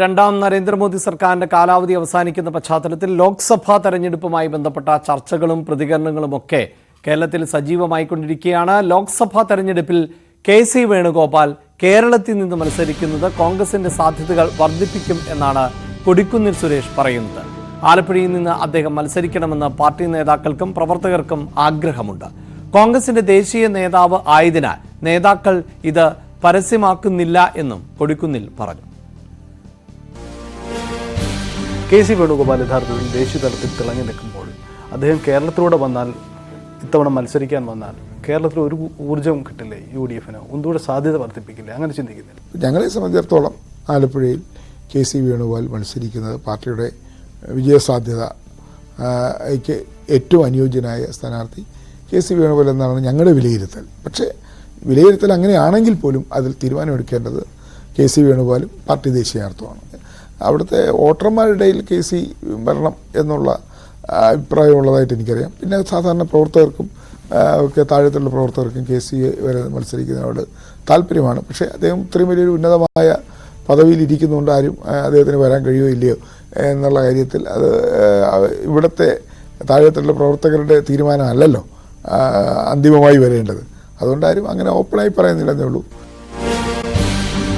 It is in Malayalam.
രണ്ടാം നരേന്ദ്രമോദി സർക്കാരിന്റെ കാലാവധി അവസാനിക്കുന്ന പശ്ചാത്തലത്തിൽ ലോക്സഭാ തെരഞ്ഞെടുപ്പുമായി ബന്ധപ്പെട്ട ചർച്ചകളും പ്രതികരണങ്ങളും ഒക്കെ കേരളത്തിൽ സജീവമായി കൊണ്ടിരിക്കുകയാണ് ലോക്സഭാ തെരഞ്ഞെടുപ്പിൽ കെ സി വേണുഗോപാൽ കേരളത്തിൽ നിന്ന് മത്സരിക്കുന്നത് കോൺഗ്രസിന്റെ സാധ്യതകൾ വർദ്ധിപ്പിക്കും എന്നാണ് കൊടിക്കുന്നിൽ സുരേഷ് പറയുന്നത്. ആലപ്പുഴയിൽ നിന്ന് അദ്ദേഹം മത്സരിക്കണമെന്ന് പാർട്ടി നേതാക്കൾക്കും പ്രവർത്തകർക്കും ആഗ്രഹമുണ്ട്. കോൺഗ്രസിന്റെ ദേശീയ നേതാവ് ആയതിനാൽ നേതാക്കൾ ഇത് പരസ്യമാക്കുന്നില്ല എന്നും കൊടിക്കുന്നിൽ പറഞ്ഞു. കെ സി വേണുഗോപാൽ യഥാർത്ഥത്തിൽ ദേശീയ തലത്തിൽ തിളങ്ങി നിൽക്കുമ്പോൾ അദ്ദേഹം കേരളത്തിലൂടെ വന്നാൽ ഇത്തവണ മത്സരിക്കാൻ വന്നാൽ കേരളത്തിൽ ഒരു ഊർജം കിട്ടില്ലേ യു ഡി എഫിന് ഒന്നുകൂടെ സാധ്യത വർദ്ധിപ്പിക്കില്ലേ? അങ്ങനെ ചിന്തിക്കുന്നില്ല. ഞങ്ങളെ സംബന്ധിച്ചിടത്തോളം ആലപ്പുഴയിൽ കെ സി വേണുഗോപാൽ മത്സരിക്കുന്നത് പാർട്ടിയുടെ വിജയസാധ്യത ഏറ്റവും അനുയോജ്യനായ സ്ഥാനാർത്ഥി കെ സി വേണുഗോപാൽ എന്നാണ് ഞങ്ങളുടെ വിലയിരുത്തൽ. പക്ഷേ വിലയിരുത്തൽ അങ്ങനെയാണെങ്കിൽ പോലും അതിൽ തീരുമാനമെടുക്കേണ്ടത് കെ സി വേണുഗോപാലും പാർട്ടി ദേശീയ നേതൃത്വമാണ് അവിടുത്തെ വോട്ടർമാരുടെ ഇടയിൽ കെ സി വരണം എന്നുള്ള അഭിപ്രായമുള്ളതായിട്ട് എനിക്കറിയാം. പിന്നെ സാധാരണ പ്രവർത്തകർക്കും ഒക്കെ താഴത്തുള്ള പ്രവർത്തകർക്കും കെ സി വരെ മത്സരിക്കുന്നതിനോട് താല്പര്യമാണ്. പക്ഷേ അദ്ദേഹം ഇത്രയും വലിയൊരു ഉന്നതമായ പദവിയിൽ ഇരിക്കുന്നതുകൊണ്ട് ആരും അദ്ദേഹത്തിന് വരാൻ കഴിയുമോ ഇല്ലയോ എന്നുള്ള കാര്യത്തിൽ അത് ഇവിടുത്തെ താഴത്തുള്ള പ്രവർത്തകരുടെ തീരുമാനമല്ലല്ലോ അന്തിമമായി വരേണ്ടത്. അതുകൊണ്ട് ആരും അങ്ങനെ ഓപ്പണായി പറയുന്നില്ലെന്നേ ഉള്ളൂ.